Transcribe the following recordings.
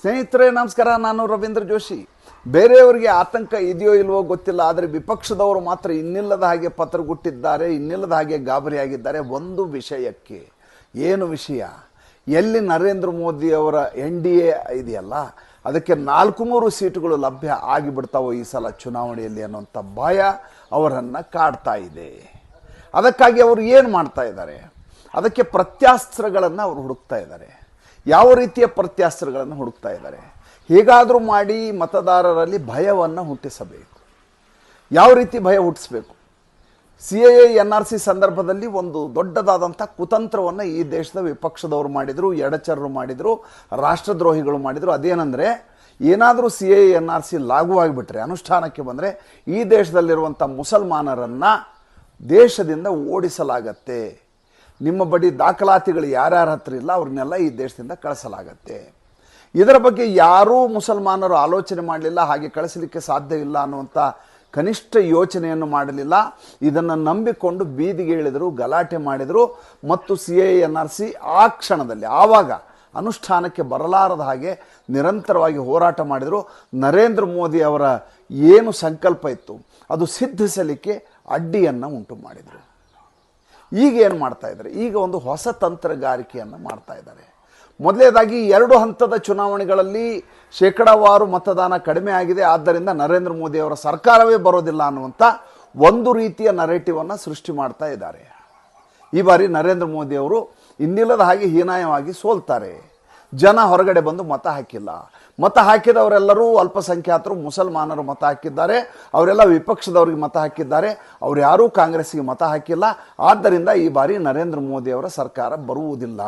ಸ್ನೇಹಿತರೆ, ನಮಸ್ಕಾರ. ನಾನು ರವೀಂದ್ರ ಜೋಶಿ. ಬೇರೆಯವರಿಗೆ ಆತಂಕ ಇದೆಯೋ ಇಲ್ವೋ ಗೊತ್ತಿಲ್ಲ, ಆದರೆ ವಿಪಕ್ಷದವರು ಮಾತ್ರ ಇನ್ನಿಲ್ಲದ ಹಾಗೆ ಪತ್ರಗುಟ್ಟಿದ್ದಾರೆ, ಇನ್ನಿಲ್ಲದ ಹಾಗೆ ಗಾಬರಿಯಾಗಿದ್ದಾರೆ ಒಂದು ವಿಷಯಕ್ಕೆ. ಏನು ವಿಷಯ? ಎಲ್ಲಿ ನರೇಂದ್ರ ಮೋದಿಯವರ ಎನ್ ಡಿ ಎ ಇದೆಯಲ್ಲ, ಅದಕ್ಕೆ ನಾಲ್ಕು ಮೂರು ಸೀಟುಗಳು ಲಭ್ಯ ಆಗಿಬಿಡ್ತಾವೋ ಈ ಸಲ ಚುನಾವಣೆಯಲ್ಲಿ ಅನ್ನುವಂಥ ಭಯ ಅವರನ್ನು ಕಾಡ್ತಾ ಇದೆ. ಅದಕ್ಕಾಗಿ ಅವರು ಏನು ಮಾಡ್ತಾ ಇದ್ದಾರೆ? ಅದಕ್ಕೆ ಪ್ರತ್ಯಾಸ್ತ್ರಗಳನ್ನು ಅವರು ಹುಡುಕ್ತಾ ಇದ್ದಾರೆ. ಯಾವ ರೀತಿಯ ಪ್ರತ್ಯಾಸ್ತ್ರಗಳನ್ನು ಹುಡುಕ್ತಾ ಇದ್ದಾರೆ? ಹೇಗಾದರೂ ಮಾಡಿ ಮತದಾರರಲ್ಲಿ ಭಯವನ್ನು ಹುಟ್ಟಿಸಬೇಕು. ಯಾವ ರೀತಿ ಭಯ ಹುಟ್ಟಿಸಬೇಕು? C A N R C ಸಂದರ್ಭದಲ್ಲಿ ಒಂದು ದೊಡ್ಡದಾದಂಥ ಕುತಂತ್ರವನ್ನು ಈ ದೇಶದ ವಿಪಕ್ಷದವರು ಮಾಡಿದರು, ಎಡಚರರು ಮಾಡಿದರು, ರಾಷ್ಟ್ರದ್ರೋಹಿಗಳು ಮಾಡಿದರು. ಅದೇನೆಂದರೆ, ಏನಾದರೂ C A N R C ಲಾಗೂ ಆಗಿಬಿಟ್ರೆ, ಅನುಷ್ಠಾನಕ್ಕೆ ಬಂದರೆ ಈ ದೇಶದಲ್ಲಿರುವಂಥ ಮುಸಲ್ಮಾನರನ್ನು ದೇಶದಿಂದ ಓಡಿಸಲಾಗತ್ತೆ. ನಿಮ್ಮ ಬಳಿ ದಾಖಲಾತಿಗಳು ಯಾರ್ಯಾರ ಹತ್ರ ಇಲ್ಲ, ಅವ್ರನ್ನೆಲ್ಲ ಈ ದೇಶದಿಂದ ಕಳಿಸಲಾಗತ್ತೆ. ಇದರ ಬಗ್ಗೆ ಯಾರೂ ಮುಸಲ್ಮಾನರು ಆಲೋಚನೆ ಮಾಡಲಿಲ್ಲ, ಹಾಗೆ ಕಳಿಸಲಿಕ್ಕೆ ಸಾಧ್ಯವಿಲ್ಲ ಅನ್ನುವಂಥ ಕನಿಷ್ಠ ಯೋಚನೆಯನ್ನು ಮಾಡಲಿಲ್ಲ. ಇದನ್ನು ನಂಬಿಕೊಂಡು ಬೀದಿಗೆ ಇಳಿದರು, ಗಲಾಟೆ ಮಾಡಿದರು, ಮತ್ತು C A N R C ಆ ಕ್ಷಣದಲ್ಲಿ, ಆವಾಗ ಅನುಷ್ಠಾನಕ್ಕೆ ಬರಲಾರದ ಹಾಗೆ ನಿರಂತರವಾಗಿ ಹೋರಾಟ ಮಾಡಿದರು. ನರೇಂದ್ರ ಮೋದಿ ಅವರ ಏನು ಸಂಕಲ್ಪ ಇತ್ತು, ಅದು ಸಿದ್ಧಿಸಲಿಕ್ಕೆ ಅಡ್ಡಿಯನ್ನು ಉಂಟು ಮಾಡಿದರು ಈಗ ಏನು ಮಾಡ್ತಾ ಇದ್ದಾರೆ? ಈಗ ಒಂದು ಹೊಸ ತಂತ್ರಗಾರಿಕೆಯನ್ನು ಮಾಡ್ತಾ ಇದ್ದಾರೆ. ಮೊದಲನೇದಾಗಿ ಎರಡು ಹಂತದ ಚುನಾವಣೆಗಳಲ್ಲಿ ಶೇಕಡಾವಾರು ಮತದಾನ ಕಡಿಮೆ ಆಗಿದೆ. ಆದ್ದರಿಂದ ನರೇಂದ್ರ ಮೋದಿ ಅವರ ಸರ್ಕಾರವೇ ಬರೋದಿಲ್ಲ ಅನ್ನುವಂಥ ಒಂದು ರೀತಿಯ ನರೇಟಿವನ್ನು ಸೃಷ್ಟಿ ಮಾಡ್ತಾ ಇದ್ದಾರೆ. ಈ ಬಾರಿ ನರೇಂದ್ರ ಮೋದಿ ಅವರು ಇನ್ನಿಲ್ಲದ ಹಾಗೆ ಹೀನಾಯವಾಗಿ ಸೋಲ್ತಾರೆ. ಜನ ಹೊರಗಡೆ ಬಂದು ಮತ ಹಾಕಿಲ್ಲ. ಮತ ಹಾಕಿದವರೆಲ್ಲರೂ ಅಲ್ಪಸಂಖ್ಯಾತರು, ಮುಸಲ್ಮಾನರು ಮತ ಹಾಕಿದ್ದಾರೆ. ಅವರೆಲ್ಲ ವಿಪಕ್ಷದವ್ರಿಗೆ ಮತ ಹಾಕಿದ್ದಾರೆ. ಅವ್ರು ಯಾರೂ ಕಾಂಗ್ರೆಸ್ಗೆ ಮತ ಹಾಕಿಲ್ಲ. ಆದ್ದರಿಂದ ಈ ಬಾರಿ ನರೇಂದ್ರ ಮೋದಿಯವರ ಸರ್ಕಾರ ಬರುವುದಿಲ್ಲ.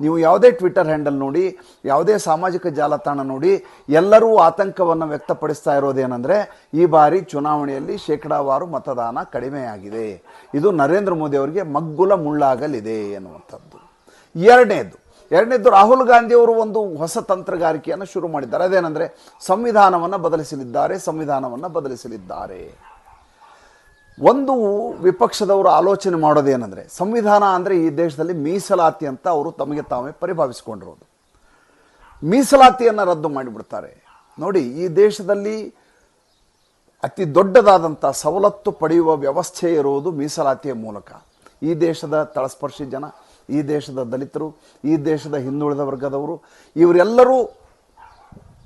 ನೀವು ಯಾವುದೇ ಟ್ವಿಟರ್ ಹ್ಯಾಂಡಲ್ ನೋಡಿ, ಯಾವುದೇ ಸಾಮಾಜಿಕ ಜಾಲತಾಣ ನೋಡಿ, ಎಲ್ಲರೂ ಆತಂಕವನ್ನು ವ್ಯಕ್ತಪಡಿಸ್ತಾ ಇರೋದೇನೆಂದರೆ, ಈ ಬಾರಿ ಚುನಾವಣೆಯಲ್ಲಿ ಶೇಕಡಾವಾರು ಮತದಾನ ಕಡಿಮೆಯಾಗಿದೆ. ಇದು ನರೇಂದ್ರ ಮೋದಿ ಅವರಿಗೆ ಮಗ್ಗುಲ ಮುಳ್ಳಾಗಲಿದೆ ಎನ್ನುವಂಥದ್ದು. ಎರಡನೇದು ಎರಡನೇದು ರಾಹುಲ್ ಗಾಂಧಿ ಅವರು ಒಂದು ಹೊಸ ತಂತ್ರಗಾರಿಕೆಯನ್ನು ಶುರು ಮಾಡಿದ್ದಾರೆ. ಅದೇನೆಂದರೆ ಸಂವಿಧಾನವನ್ನು ಬದಲಿಸಲಿದ್ದಾರೆ ಸಂವಿಧಾನವನ್ನು ಬದಲಿಸಲಿದ್ದಾರೆ. ಒಂದು ವಿಪಕ್ಷದವರು ಆಲೋಚನೆ ಮಾಡೋದೇನೆಂದರೆ ಸಂವಿಧಾನ ಅಂದರೆ ಈ ದೇಶದಲ್ಲಿ ಮೀಸಲಾತಿ ಅಂತ ಅವರು ತಮಗೆ ತಾವೇ ಪರಿಭಾವಿಸಿಕೊಂಡಿರೋದು. ಮೀಸಲಾತಿಯನ್ನು ರದ್ದು ಮಾಡಿಬಿಡ್ತಾರೆ. ನೋಡಿ, ಈ ದೇಶದಲ್ಲಿ ಅತಿ ದೊಡ್ಡದಾದಂಥ ಸವಲತ್ತು ಪಡೆಯುವ ವ್ಯವಸ್ಥೆ ಇರುವುದು ಮೀಸಲಾತಿಯ ಮೂಲಕ. ಈ ದೇಶದ ತಳಸ್ಪರ್ಶಿ ಜನ ಈ ದೇಶದ ದಲಿತರು, ಈ ದೇಶದ ಹಿಂದುಳಿದ ವರ್ಗದವರು, ಇವರೆಲ್ಲರೂ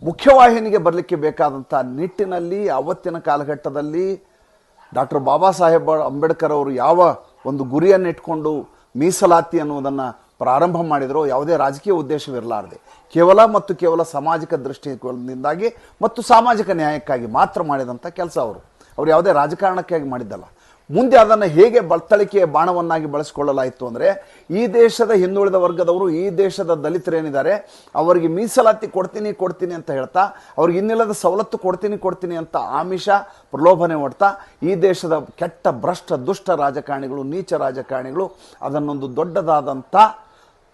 ಮುಖ್ಯವಾಹಿನಿಗೆ ಬರಲಿಕ್ಕೆ ಬೇಕಾದಂಥ ನಿಟ್ಟಿನಲ್ಲಿ, ಅವತ್ತಿನ ಕಾಲಘಟ್ಟದಲ್ಲಿ ಡಾಕ್ಟರ್ ಬಾಬಾ ಸಾಹೇಬ್ ಅಂಬೇಡ್ಕರ್ ಅವರು ಯಾವ ಒಂದು ಗುರಿಯನ್ನು ಇಟ್ಕೊಂಡು ಮೀಸಲಾತಿ ಅನ್ನುವುದನ್ನು ಪ್ರಾರಂಭ ಮಾಡಿದರು, ಯಾವುದೇ ರಾಜಕೀಯ ಉದ್ದೇಶವಿರಲಾರದೆ. ಕೇವಲ ಮತ್ತು ಕೇವಲ ಸಾಮಾಜಿಕ ದೃಷ್ಟಿಕೋನದಿಂದಾಗಿ ಮತ್ತು ಸಾಮಾಜಿಕ ನ್ಯಾಯಕ್ಕಾಗಿ ಮಾತ್ರ ಮಾಡಿದಂಥ ಕೆಲಸ ಅವರು. ಅವರು ಯಾವುದೇ ರಾಜಕಾರಣಕ್ಕಾಗಿ ಮಾಡಿದ್ದಲ್ಲ. ಮುಂದೆ ಅದನ್ನು ಹೇಗೆ ಬಳ್ತಳಿಕೆಯ ಬಾಣವನ್ನಾಗಿ ಬಳಸಿಕೊಳ್ಳಲಾಯಿತು ಅಂದರೆ, ಈ ದೇಶದ ಹಿಂದುಳಿದ ವರ್ಗದವರು ಈ ದೇಶದ ದಲಿತರೇನಿದ್ದಾರೆ, ಅವರಿಗೆ ಮೀಸಲಾತಿ ಕೊಡ್ತೀನಿ ಕೊಡ್ತೀನಿ ಅಂತ ಹೇಳ್ತಾ, ಅವ್ರಿಗೆ ಇನ್ನಿಲ್ಲದ ಸವಲತ್ತು ಕೊಡ್ತೀನಿ ಕೊಡ್ತೀನಿ ಅಂತ ಆಮಿಷ ಪ್ರಲೋಭನೆ ಹೊಡ್ತಾ ಈ ದೇಶದ ಕೆಟ್ಟ ಭ್ರಷ್ಟ ದುಷ್ಟ ರಾಜಕಾರಣಿಗಳು, ನೀಚ ರಾಜಕಾರಣಿಗಳು ಅದನ್ನೊಂದು ದೊಡ್ಡದಾದಂಥ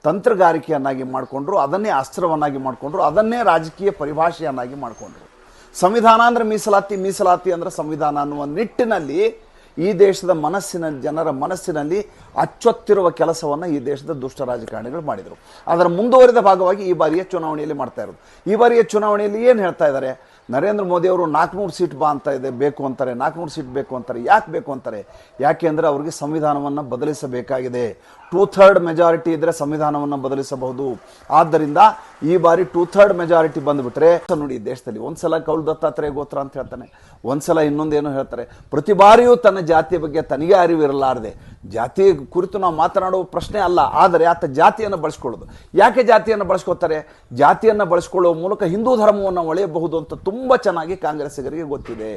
ತಂತ್ರಗಾರಿಕೆಯನ್ನಾಗಿ ಮಾಡಿಕೊಂಡ್ರು, ಅದನ್ನೇ ಅಸ್ತ್ರವನ್ನಾಗಿ ಮಾಡಿಕೊಂಡ್ರು, ಅದನ್ನೇ ರಾಜಕೀಯ ಪರಿಭಾಷೆಯನ್ನಾಗಿ ಮಾಡಿಕೊಂಡ್ರು. ಸಂವಿಧಾನ ಅಂದರೆ ಮೀಸಲಾತಿ ಮೀಸಲಾತಿ ಅಂದರೆ ಸಂವಿಧಾನ ಅನ್ನುವ ನಿಟ್ಟಿನಲ್ಲಿ ಈ ದೇಶದ ಮನಸ್ಸಿನ ಜನರ ಮನಸ್ಸಿನಲ್ಲಿ ಅಚ್ಚೊತ್ತಿರುವ ಕೆಲಸವನ್ನು ಈ ದೇಶದ ದುಷ್ಟ ರಾಜಕಾರಣಿಗಳು ಮಾಡಿದರು. ಅದರ ಮುಂದುವರಿದ ಭಾಗವಾಗಿ ಈ ಬಾರಿಯ ಚುನಾವಣೆಯಲ್ಲಿ ಮಾಡ್ತಾ ಇರೋದು. ಈ ಬಾರಿಯ ಚುನಾವಣೆಯಲ್ಲಿ ಏನು ಹೇಳ್ತಾ ಇದ್ದಾರೆ ನರೇಂದ್ರ ಮೋದಿ ಅವರು ನಾಲ್ಕುನೂರು ಸೀಟ್ ಬಾ ಅಂತ ಇದೆ, ಬೇಕು ಅಂತಾರೆ, ನಾಲ್ಕುನೂರು ಸೀಟ್ ಬೇಕು ಅಂತಾರೆ, ಯಾಕೆ ಬೇಕು ಅಂತಾರೆ? ಯಾಕೆ ಅಂದರೆ ಅವರಿಗೆ ಸಂವಿಧಾನವನ್ನು ಬದಲಿಸಬೇಕಾಗಿದೆ. ಟೂ ಥರ್ಡ್ ಮೆಜಾರಿಟಿ ಇದ್ದರೆ ಸಂವಿಧಾನವನ್ನು ಬದಲಿಸಬಹುದು. ಆದ್ದರಿಂದ ಈ ಬಾರಿ ಟೂ ಥರ್ಡ್ ಮೆಜಾರಿಟಿ ಬಂದುಬಿಟ್ರೆ, ನೋಡಿ ದೇಶದಲ್ಲಿ ಒಂದ್ಸಲ ಕೌಲ್ ದತ್ತಾತ್ರೇಯ ಗೋತ್ರ ಅಂತ ಹೇಳ್ತಾನೆ. ಒಂದ್ಸಲ ಇನ್ನೊಂದೇನು ಹೇಳ್ತಾರೆ. ಪ್ರತಿ ಬಾರಿಯೂ ತನ್ನ ಜಾತಿಯ ಬಗ್ಗೆ ತನಗೆ ಅರಿವಿರಲಾರದೆ. ಜಾತಿ ಕುರಿತು ನಾವು ಮಾತನಾಡುವ ಪ್ರಶ್ನೆ ಅಲ್ಲ, ಆದರೆ ಆತ ಜಾತಿಯನ್ನು ಬಳಸ್ಕೊಳ್ಳೋದು. ಯಾಕೆ ಜಾತಿಯನ್ನು ಬಳಸ್ಕೊತಾರೆ ಜಾತಿಯನ್ನು ಬಳಸ್ಕೊಳ್ಳುವ ಮೂಲಕ ಹಿಂದೂ ಧರ್ಮವನ್ನು ಒಳೆಯಬಹುದು ಅಂತ ತುಂಬ ಚೆನ್ನಾಗಿ ಕಾಂಗ್ರೆಸ್ಸಿಗರಿಗೆ ಗೊತ್ತಿದೆ.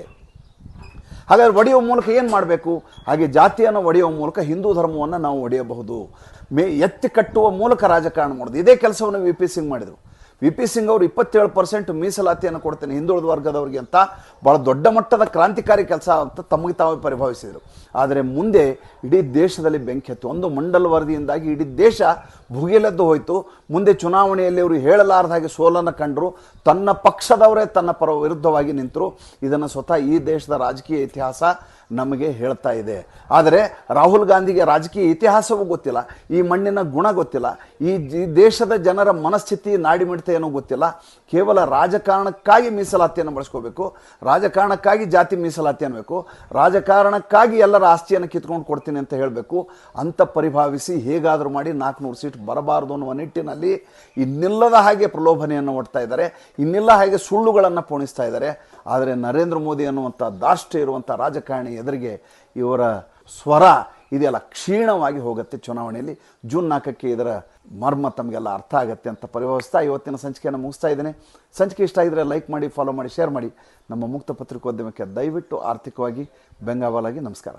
ಹಾಗಾದ್ರೆ ಒಡೆಯುವ ಮೂಲಕ ಏನು ಮಾಡಬೇಕು? ಹಾಗೆ ಜಾತಿಯನ್ನು ಒಡೆಯುವ ಮೂಲಕ ಹಿಂದೂ ಧರ್ಮವನ್ನು ನಾವು ಒಡೆಯಬಹುದು. ಮೇ ಎತ್ತಿ ಕಟ್ಟುವ ಮೂಲಕ ರಾಜಕಾರಣ ಮಾಡೋದು. ಇದೇ ಕೆಲಸವನ್ನು ವಿ ಪಿ ಸಿಂಗ್ ಮಾಡಿದರು. ವಿ ಪಿ ಸಿಂಗ್ ಅವರು ಇಪ್ಪತ್ತೇಳು ಪರ್ಸೆಂಟ್ ಮೀಸಲಾತಿಯನ್ನು ಕೊಡ್ತೇನೆ ಹಿಂದುಳಿದ ವರ್ಗದವರಿಗೆ ಅಂತ ಭಾಳ ದೊಡ್ಡ ಮಟ್ಟದ ಕ್ರಾಂತಿಕಾರಿ ಕೆಲಸ ಅಂತ ತಮಗೆ ತಾವೇ ಪರಿಭಾವಿಸಿದರು. ಆದರೆ ಮುಂದೆ ಇಡೀ ದೇಶದಲ್ಲಿ ಬೆಂಕಿ ಹತ್ತು. ಒಂದು ಮಂಡಲ ವರದಿಯಿಂದಾಗಿ ಇಡೀ ದೇಶ ಭುಗಿಲೆದ್ದು ಹೋಯಿತು. ಮುಂದೆ ಚುನಾವಣೆಯಲ್ಲಿ ಅವರು ಹೇಳಲಾರದ ಹಾಗೆ ಸೋಲನ್ನು ಕಂಡರು. ತನ್ನ ಪಕ್ಷದವರೇ ತನ್ನ ಪರ ವಿರುದ್ಧವಾಗಿ ನಿಂತರು. ಇದನ್ನು ಸ್ವತಃ ಈ ದೇಶದ ರಾಜಕೀಯ ಇತಿಹಾಸ ನಮಗೆ ಹೇಳ್ತಾ ಇದೆ. ಆದರೆ ರಾಹುಲ್ ಗಾಂಧಿಗೆ ರಾಜಕೀಯ ಇತಿಹಾಸವೂ ಗೊತ್ತಿಲ್ಲ. ಈ ಮಣ್ಣಿನ ಗುಣ ಗೊತ್ತಿಲ್ಲ. ಈ ದೇಶದ ಜನರ ಮನಸ್ಥಿತಿ ನಾಡಿಮಿಡಿತ ಏನೋ ಗೊತ್ತಿಲ್ಲ. ಕೇವಲ ರಾಜಕಾರಣಕ್ಕಾಗಿ ಮೀಸಲಾತಿಯನ್ನು ಬಳಸ್ಕೋಬೇಕು. ರಾಜಕಾರಣಕ್ಕಾಗಿ ಜಾತಿ ಮೀಸಲಾತಿ ಅನ್ಬೇಕು. ರಾಜಕಾರಣಕ್ಕಾಗಿ ಎಲ್ಲರ ಆಸ್ತಿಯನ್ನು ಕಿತ್ಕೊಂಡು ಕೊಡ್ತೀನಿ ಅಂತ ಹೇಳಬೇಕು. ಅಂತ ಪರಿಭಾವಿಸಿ ಹೇಗಾದರೂ ಮಾಡಿ ನಾಲ್ಕುನೂರು ಸೀಟ್ ಬರಬಾರದು ಅನ್ನುವ ನಿಟ್ಟಿನಲ್ಲಿ ಇನ್ನಿಲ್ಲದ ಹಾಗೆ ಪ್ರಲೋಭನೆಯನ್ನು ಒಡ್ತಾ ಇದ್ದಾರೆ. ಇನ್ನಿಲ್ಲ ಹಾಗೆ ಸುಳ್ಳುಗಳನ್ನು ಪೋಣಿಸ್ತಾ ಇದ್ದಾರೆ. ಆದರೆ ನರೇಂದ್ರ ಮೋದಿ ಅನ್ನುವಂಥ ದಾಷ್ಟ್ಯ ಇರುವಂಥ ರಾಜಕಾರಣಿ ಎದುರಿಗೆ ಇವರ ಸ್ವರ ಇದೆಲ್ಲ ಕ್ಷೀಣವಾಗಿ ಹೋಗುತ್ತೆ ಚುನಾವಣೆಯಲ್ಲಿ. ಜೂನ್ ನಾಲ್ಕಕ್ಕೆ ಇದರ ಮರ್ಮ ತಮಗೆಲ್ಲ ಅರ್ಥ ಆಗುತ್ತೆ ಅಂತ ಪರಿಭವಿಸ್ತಾ ಇವತ್ತಿನ ಸಂಚಿಕೆಯನ್ನು ಮುಗಿಸ್ತಾ ಇದ್ದೇನೆ. ಸಂಚಿಕೆ ಇಷ್ಟ ಆಗಿದ್ರೆ ಲೈಕ್ ಮಾಡಿ ಫಾಲೋ ಮಾಡಿ ಶೇರ್ ಮಾಡಿ. ನಮ್ಮ ಮುಕ್ತ ಪತ್ರಿಕೋದ್ಯಮಕ್ಕೆ ದಯವಿಟ್ಟು ಆರ್ಥಿಕವಾಗಿ ಬೆಂಗಾವಲಾಗಿ ನಮಸ್ಕಾರ.